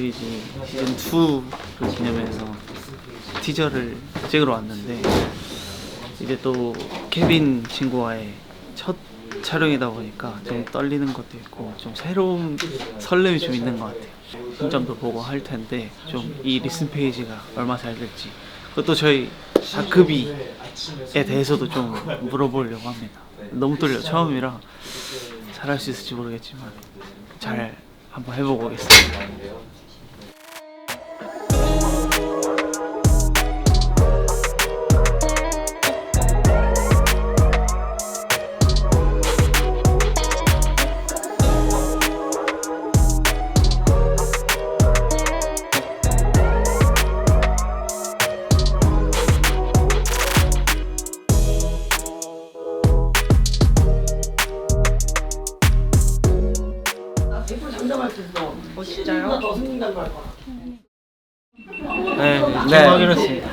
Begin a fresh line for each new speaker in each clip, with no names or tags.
페이지 시즌 2를 기념해서 티저를 찍으러 왔는데 이제 또 케빈 친구와의 첫 촬영이다 보니까 좀 떨리는 것도 있고 좀 새로운 설렘이 좀 있는 것 같아요. 신점도 보고 할 텐데 좀 이 리슨 페이지가 얼마 잘 될지 그것도 저희 다크비에 대해서도 좀 물어보려고 합니다. 너무 떨려 처음이라 잘할 수 있을지 모르겠지만 잘 한번 해보고 오겠습니다. 네, 네. 하기로 했습니다.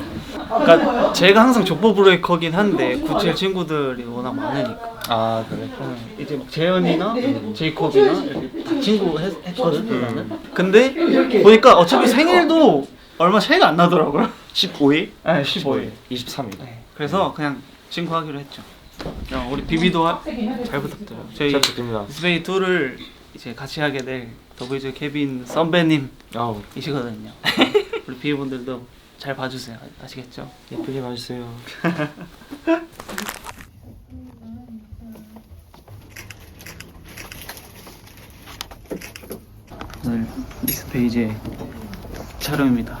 그러니까 제가 항상 족보 브레이커긴 한데 구칠 친구들이 워낙 많으니까
아 그래?
이제 막 재현이나 제이콥이나 이렇게 다 친구 했, 했거든 나는. 근데 보니까 어차피 생일도 얼마 차이가 안 나더라고요.
15일?
네, 15일.
23일
네, 그래서 그냥 친구 하기로 했죠. 야, 우리 비비도 하- 잘 부탁드려요. 저희
잘 부탁드립니다
스페이 2를 이제 같이 하게 될 더보이즈 케빈 선배님
아우
이시거든요. 우리 비비분들도 잘 봐주세요. 아시겠죠?
예쁘게 봐주세요
오늘 미스페이지의 촬영입니다.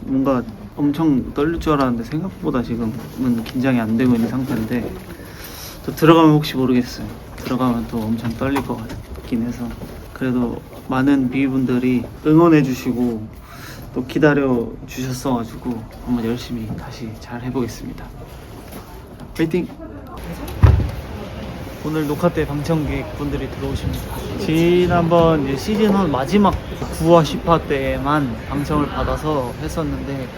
뭔가 엄청 떨릴 줄 알았는데 생각보다 지금은 긴장이 안 되고 있는 상태인데 또 들어가면 혹시 모르겠어요. 들어가면 또 엄청 떨릴 것 같 긴 해서 그래도 많은 비비분들이 응원해 주시고 또 기다려 주셨어가지고 한번 열심히 다시 잘 해보겠습니다. 파이팅! 오늘 녹화 때 방청객 분들이 들어오십니다. 지난번 시즌 1 마지막 9화 10화 때만 방청을 받아서 했었는데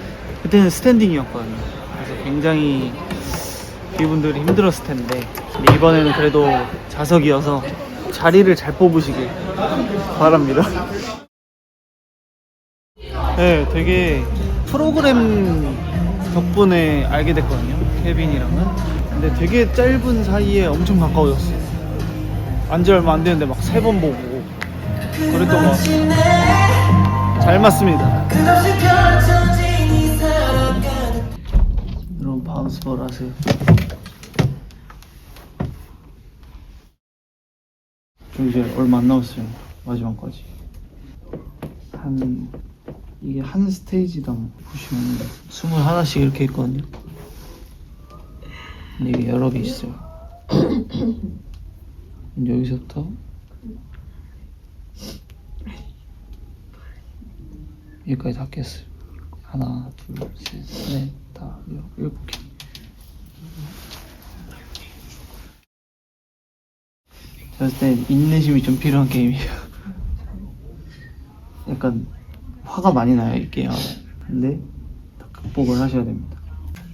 그때는 스탠딩이었거든요. 그래서 굉장히 이분들이 힘들었을 텐데 이번에는 그래도 좌석이어서 자리를 잘 뽑으시길 바랍니다. 네, 되게 프로그램 덕분에 알게 됐거든요. 케빈이랑은. 근데 되게 짧은 사이에 엄청 가까워졌어요. 안지 얼마 안 되는데 막 세 번 보고 그랬던 것 같아요. 잘 맞습니다. 여러분 바운스볼 하세요. 좀 이제 얼마 안 남았어요. 마지막까지. 한 이게 한 스테이지당 보시면 스물 하나씩 이렇게 있거든요. 근데 이게 여러 개 있어요. 여기서부터 여기까지 다 깼어요. 하나, 둘, 셋, 넷, 다, 여- 일곱 개. 봤을 때 인내심이 좀 필요한 게임이에요. 약간 화가 많이 나요, 이 게임. 근데 다 극복을 하셔야 됩니다.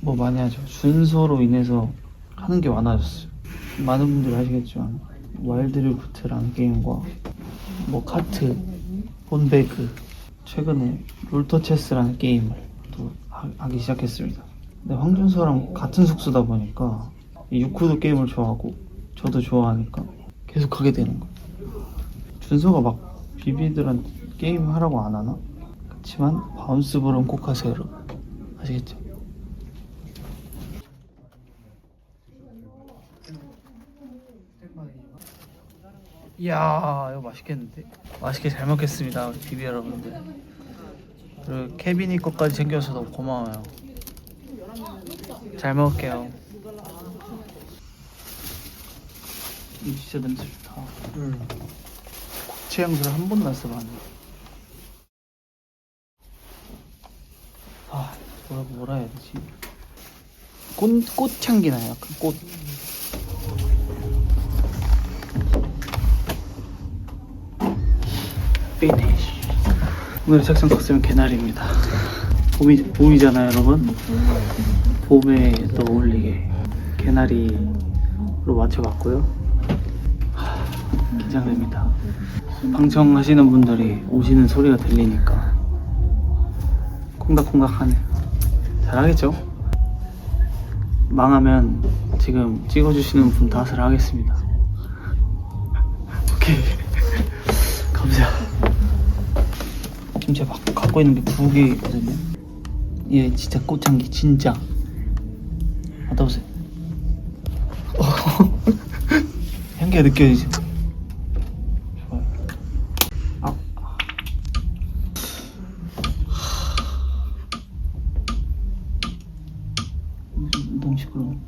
뭐 많이 하죠. 순서로 인해서 하는 게 많아졌어요. 많은 분들이 아시겠지만 와일드리프트라는 게임과 뭐 카트, 본배그 최근에 롤터체스라는 게임을 또 하- 하기 시작했습니다. 근데 황준서랑 같은 숙소다 보니까 이 유쿠도 게임을 좋아하고 저도 좋아하니까 계속 하게 되는 거예요. 준서가 막 비비들한테 게임 하라고 안 하나? 그렇지만 바운스볼은 꼭 하세요, 여러분. 아시겠죠? 이야 이거 맛있겠는데? 맛있게 잘 먹겠습니다 우리 비비 여러분들 그리고 케빈이 것까지 챙겨서 너무 고마워요 잘 먹을게요 이 진짜 냄새 좋다. 고체 향수를 한 번도 안 써봤는데 아 뭐라고 뭐라 해야 되지? 꽃, 꽃향기 나요 약간 꽃. 피니쉬 오늘의 책상 컸으면 개나리입니다. 봄이, 봄이잖아요 여러분. 봄에 또 어울리게 개나리로 맞춰봤고요. 하, 긴장됩니다. 방청하시는 분들이 오시는 소리가 들리니까 콩닥콩닥하네요. 잘하겠죠? 망하면 지금 찍어주시는 분 탓을 하겠습니다. 오케이. 감사. 지금 제가 막 갖고 있는 게 두 개거든요. 얘 진짜 꽃향기 진짜. 맡아보세요. 어. 향기가 느껴지죠? 좋아요. 아. 음.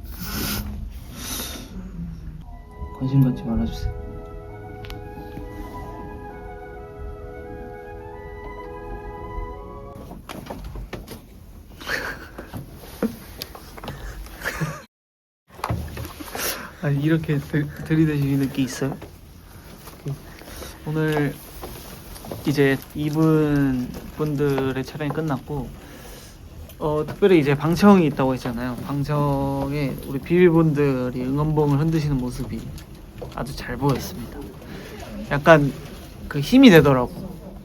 관심 갖지 말아주세요. 아니 이렇게 들, 들이대시는 게 있어요? 오늘 이제 이분 분들의 촬영이 끝났고 어 특별히 이제 방청이 있다고 했잖아요. 방청에 우리 비밀분들이 응원봉을 흔드시는 모습이 아주 잘 보였습니다. 약간 그 힘이 되더라고.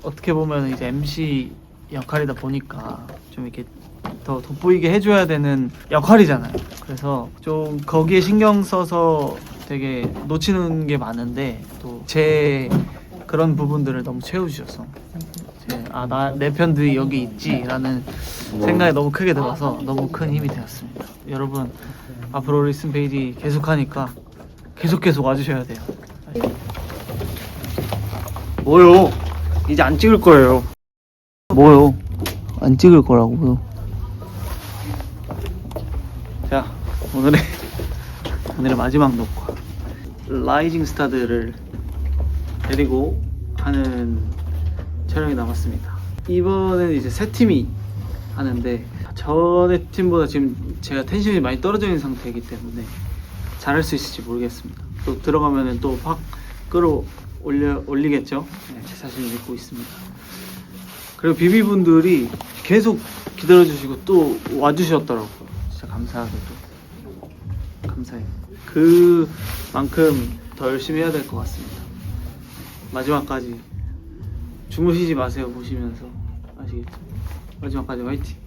어떻게 보면 이제 MC 역할이다 보니까 좀 이렇게 더 돋보이게 해줘야 되는 역할이잖아요. 그래서 좀 거기에 신경 써서 되게 놓치는 게 많은데 또 제 그런 부분들을 너무 채워주셔서 아 나 내 편도 여기 있지라는 생각이 너무 크게 들어서 너무 큰 힘이 되었습니다. 여러분 앞으로 리슨 페이지 계속하니까 계속 계속 와주셔야 돼요. 뭐요? 이제 안 찍을 거예요. 뭐요? 안 찍을 거라고요. 자 오늘의 오늘의 마지막 녹화 라이징 스타들을 데리고 하는 촬영이 남았습니다. 이번엔 이제 세 팀이 하는데 전의 팀보다 지금 제가 텐션이 많이 떨어져 있는 상태이기 때문에 잘할 수 있을지 모르겠습니다. 또 들어가면은 또 확 끌어 올려 올리겠죠. 네, 제 자신을 믿고 있습니다. 그리고 비비 분들이 계속 기다려주시고 또 와주셨더라고요. 진짜 감사하게도 감사해요. 그만큼 더 열심히 해야 될 것 같습니다. 마지막까지 주무시지 마세요 보시면서 아시겠죠? 마지막까지 화이팅.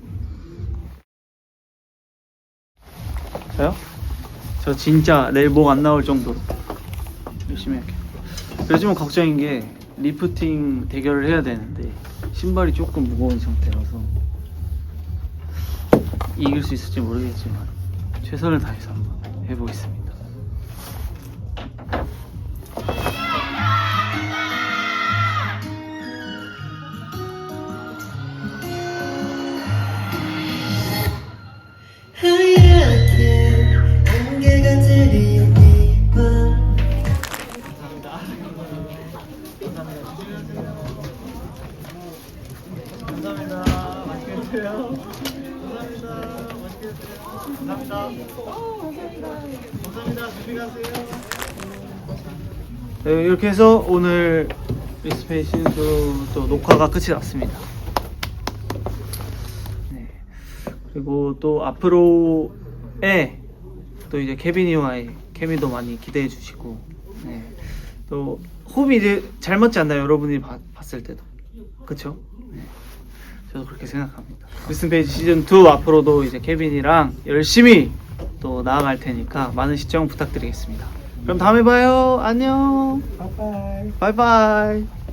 저요? 저 진짜 내일 목 안 나올 정도로 열심히 할게요. 요즘은 걱정인 게 리프팅 대결을 해야 되는데 신발이 조금 무거운 상태라서 이길 수 있을지 모르겠지만 최선을 다해서 한번 해보겠습니다. 네, 이렇게 해서 오늘 리스페이 시즌2 또 녹화가 끝이 났습니다. 네. 그리고 또 앞으로의 또 이제 케빈이와의 케미도 많이 기대해 주시고 네. 또 호흡이 이제 잘 맞지 않나요? 여러분이 봐- 봤을 때도 그쵸? 네. 저도 그렇게 생각합니다. 리슨 페이지 시즌 2 앞으로도 이제 케빈이랑 열심히 또 나아갈 테니까 많은 시청 부탁드리겠습니다. 그럼 다음에 봐요. 안녕.
바이바이
바이바이.